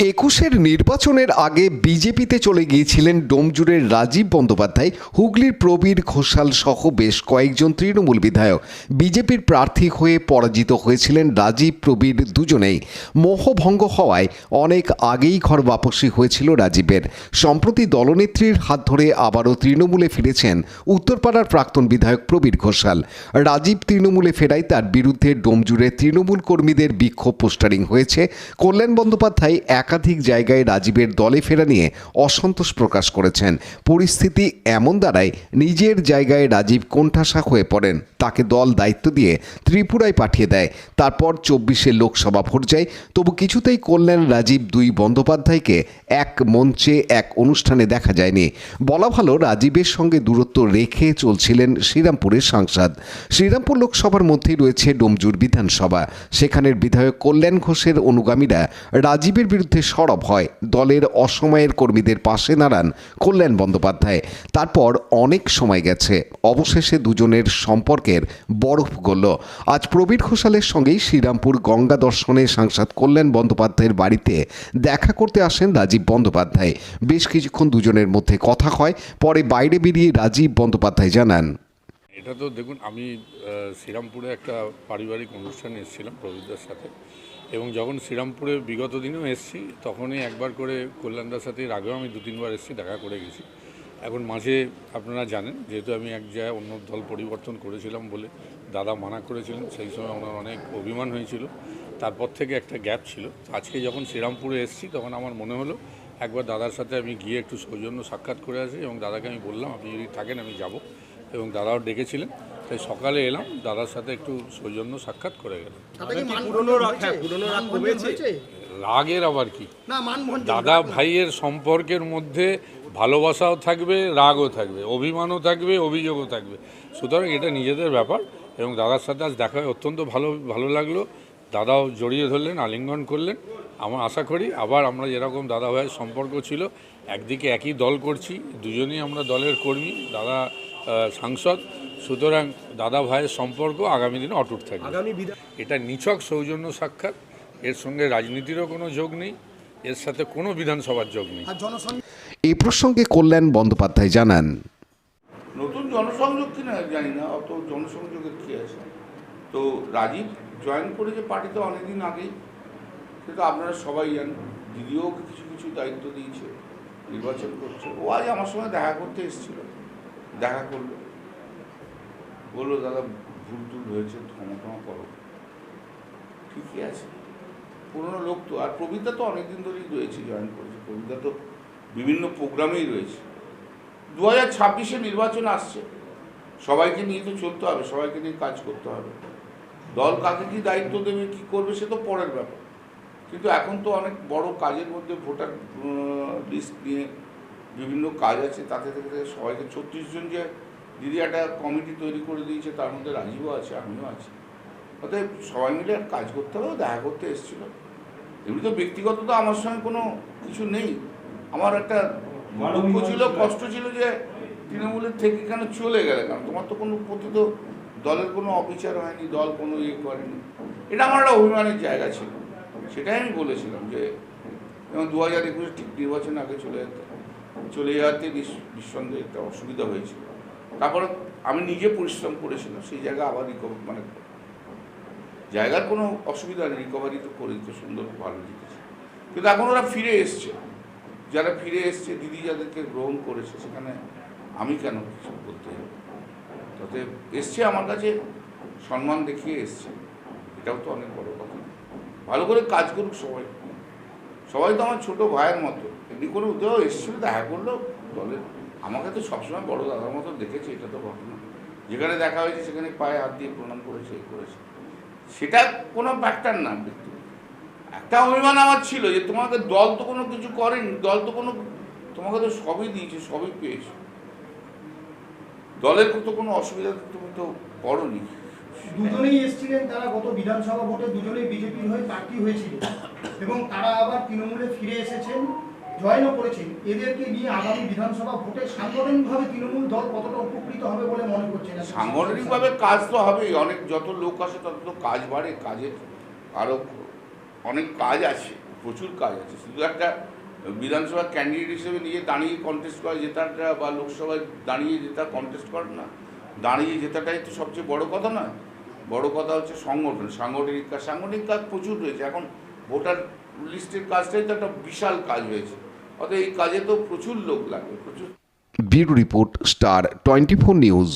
একুশের নির্বাচনের আগে বিজেপিতে চলে গিয়েছিলেন ডোমজুড়ের রাজীব বন্দ্যোপাধ্যায়, হুগলির প্রবীর ঘোষাল সহ বেশ কয়েকজন তৃণমূল বিধায়ক। বিজেপির প্রার্থী হয়ে পরাজিত হয়েছিলেন রাজীব, প্রবীর দুজনেই। মোহভঙ্গ হওয়ায় অনেক আগেই ঘর বাপসী হয়েছিল রাজীবের। সম্প্রতি দলনেত্রীর হাত ধরে আবারও তৃণমূলে ফিরেছেন উত্তরপাড়ার প্রাক্তন বিধায়ক প্রবীর ঘোষাল। রাজীব তৃণমূলে ফেরায় তার বিরুদ্ধে ডোমজুড়ে তৃণমূল কর্মীদের বিক্ষোভ পোস্টারিং হয়েছে। কল্যাণ বন্দ্যোপাধ্যায় একাধিক জায়গায় রাজীবের দলে ফেরা নিয়ে অসন্তোষ প্রকাশ করেছেন। পরিস্থিতি এমন দাঁড়ায়, নিজের জায়গায় রাজীব কোণঠাসা হয়ে পড়েন। তাকে দল দায়িত্ব দিয়ে ত্রিপুরায় পাঠিয়ে দেয়। তারপর চব্বিশে লোকসভা ভোট যায় তবু কিছুতেই কল্যাণ রাজীব দুই বন্দ্যোপাধ্যায়কে এক মঞ্চে, এক অনুষ্ঠানে দেখা যায়নি। বলা ভালো, রাজীবের সঙ্গে দূরত্ব রেখে চলছিলেন শ্রীরামপুরের সাংসদ। শ্রীরামপুর লোকসভার মধ্যেই রয়েছে ডোমজুর বিধানসভা। সেখানের বিধায়ক কল্যাণ ঘোষের অনুগামীরা রাজীবের বিরুদ্ধে সরব হয়। দলের অসময়ের কর্মীদের পাশে দাঁড়ান কল্যাণ বন্দ্যোপাধ্যায়। তারপর অনেক সময় গেছে। অবশেষে দুজনের সম্পর্কের বরফ গড়ল আজ প্রবীর ঘোষালের সঙ্গেই শ্রীরামপুর গঙ্গা দর্শনে সাংসদ কল্যাণ বন্দ্যোপাধ্যায়ের বাড়িতে দেখা করতে আসেন রাজীব বন্দ্যোপাধ্যায়। বেশ কিছুক্ষণ দুজনের মধ্যে কথা হয়, পরে বাইরে বেরিয়ে রাজীব বন্দ্যোপাধ্যায় জানান। এটা তো দেখুন, আমি শ্রীরামপুরে একটা পারিবারিক অনুষ্ঠানে এসেছিলাম প্রবীরদার সাথে। এবং যখন শ্রীরামপুরে বিগত দিনেও এসেছি, তখনই একবার করে কল্যাণদার সাথে এর আগেও আমি দু তিনবার এসেছি, দেখা করে গেছি। এখন মাঝে আপনারা জানেন, যেহেতু আমি এক জায়গায় অন্য দল পরিবর্তন করেছিলাম বলে দাদা মানা করেছিলেন, সেই সময় ওনার অনেক অভিমান হয়েছিল। তারপর থেকে একটা গ্যাপ ছিল। আজকে যখন শ্রীরামপুরে এসেছি, তখন আমার মনে হলো, একবার দাদার সাথে আমি গিয়ে একটু সৌজন্য সাক্ষাৎ করে আসি এবং দাদাকে আমি বললাম, আপনি যদি থাকেন, আমি যাব। এবং দাদাও ডেকেছিলেন। তাই সকালে এলাম দাদার সাথে একটু সৌজন্য সাক্ষাৎ করে গেলাম। রাগ? হ্যাঁ রাগের আবার কি? দাদা ভাইয়ের সম্পর্কের মধ্যে ভালোবাসাও থাকবে রাগও থাকবে অভিমানও থাকবে অভিযোগও থাকবে। সুতরাং এটা নিজেদের ব্যাপার এবং দাদার সাথে আজ দেখা হয়ে অত্যন্ত ভালো ভালো লাগল। দাদাও জড়িয়ে ধরলেন আলিঙ্গন করলেন। আমার আশা করি আবার আমরা যেরকম দাদা ভাইয়ের সম্পর্ক ছিল একদিকে একই দল করছি দুজনেই আমরা দলের কর্মী। দাদা সাংসদ। সুতরাং দাদা ভাইয়ের সম্পর্ক আগামী দিনে অটুট থাকবে। বিধান এটা নিছক সৌজন্য সাক্ষাৎ। এর সঙ্গে রাজনীতিরও কোনো যোগ নেই। এর সাথে কোনো বিধানসভার যোগ নেই। আর জনসং এ প্রসঙ্গে কল্যাণ বন্দ্যোপাধ্যায় জানান। নতুন জনসংযোগ কিনা জানি না অত জনসংযোগের কী আছে? তো রাজীব জয়েন করেছে পার্টিতে অনেকদিন আগেই। সেটা আপনারা সবাই জানেন। দিদিও কিছু কিছু দায়িত্ব দিয়েছে নির্বাচন করছে। ও আজ আমার সঙ্গে দেখা করতে এসেছিল। দেখা করল। বলল, দাদা, ভুল টুল হয়েছে, ক্ষমা টমা করো। ঠিকই আছে। পুরনো লোক তো, আর প্রবীরদা তো অনেকদিন ধরেই রয়েছে জয়েন করেছে। প্রবীরদা তো বিভিন্ন প্রোগ্রামেই রয়েছে। দু হাজার ছাব্বিশে নির্বাচন আসছে। সবাইকে নিয়ে তো চলতে হবে, সবাইকে নিয়ে কাজ করতে হবে। দল কাকে কি দায়িত্ব দেবে, কি করবে, সে তো পরের ব্যাপার। কিন্তু এখন তো অনেক বড় কাজের মধ্যে ভোটার লিস্ট নিয়ে বিভিন্ন কাজ আছে, তাতে থেকে সবাইকে ছত্রিশ জন যে দিদি একটা কমিটি তৈরি করে দিয়েছে, তার মধ্যে রাজীবও আছে, আমিও আছি। অতএব সবাই মিলে কাজ করতে হবে দেখা করতে এসেছিল। এমনি তো ব্যক্তিগত তো আমার সঙ্গে কোনো কিছু নেই। আমার একটা দুঃখ ছিল, কষ্ট ছিল যে তৃণমূলের থেকে কেন চলে গেলে? কারণ তোমার তো কোনো প্রতি তো দলের কোনো অবিচার হয়নি, দল কোনো ইয়ে করেনি। এটা আমার একটা অভিমানের জায়গা ছিল। সেটাই আমি বলেছিলাম যে, যেমন দু হাজার একুশে ঠিক নির্বাচন আগে চলে যেতে। চলে যাওয়াতে নিঃ- নিঃসন্দেহে একটা অসুবিধা হয়েছিল। তারপর আমি নিজে পরিশ্রম করেছিলাম, সেই জায়গা আবার রিকভার মানে জায়গার কোনো অসুবিধা নেই রিকভারি তো করে দিতে সুন্দর ভালো জিতেছে। কিন্তু এখন ওরা ফিরে এসছে। যারা ফিরে এসছে, দিদি যাদেরকে গ্রহণ করেছে, সেখানে আমি কেন কিছু বলতে তাতে এসছে আমার কাছে সম্মান দেখিয়ে এসছে। এটাও তো অনেক বড় কথা। ভালো করে কাজ করুক সবাই। সবাই তো আমার ছোট ভাইয়ের মতো। এমনি করে উঠেও এসেছিল, দেখা করল দলের আমাকে তো সবসময় বড় দাদার মতো দেখেছে, এটা তো ঘটনা। যেখানে দেখা হয়েছে, সেখানে পায়ে হাত দিয়ে প্রণাম করেছে এই করেছে। সেটা কোনো ফ্যাক্টর না ব্যক্তি। একটা অভিমান আমার ছিল যে, তোমাকে দল তো কোনো কিছু করেনি, দল তো কোনো, তোমাকে তো সবই দিয়েছে, সবই পেয়েছে। দলের তো কোনো অসুবিধা তুমি তো পড়নি দুজনেই এসেছিলেন, তারা গত বিধানসভা ভোটে দুজনেই বিজেপির হয়ে প্রার্থী হয়েছিল। এবং তারা আবার তৃণমূলে ফিরে এসেছেন, জয়েনও করেছেন। এদেরকে নিয়ে আগামী বিধানসভা ভোটে সাংগঠনিকভাবে তৃণমূল দল কতটা উপকৃত হবে বলে মনে করছেন আপনি? সাংগঠনিকভাবে কাজ তো হবেই। অনেক যত লোক আসে তত তো কাজ বাড়ে। কাজের আরও অনেক কাজ আছে, প্রচুর কাজ আছে। শুধু একটা বিধানসভা ক্যান্ডিডেট হিসেবে নিয়ে দাঁড়িয়ে কন্টেস্ট করা, জেতাটা বা লোকসভায় দাঁড়িয়ে জেতা কন্টেস্ট করা না। দাঁড়িয়ে জেতাটাই তো সবচেয়ে বড় কথা নয়। বড় কথা হচ্ছে সংগঠন। সাংগঠনিক কাজ সাংগঠনিক কাজ প্রচুর রয়েছে। এখন ভোটার লিস্টের কাজটাই তো একটা বিশাল কাজ হয়েছে। অতএব এই কাজে তো প্রচুর লোক লাগবে প্রচুর। Bureau report Star twenty four news.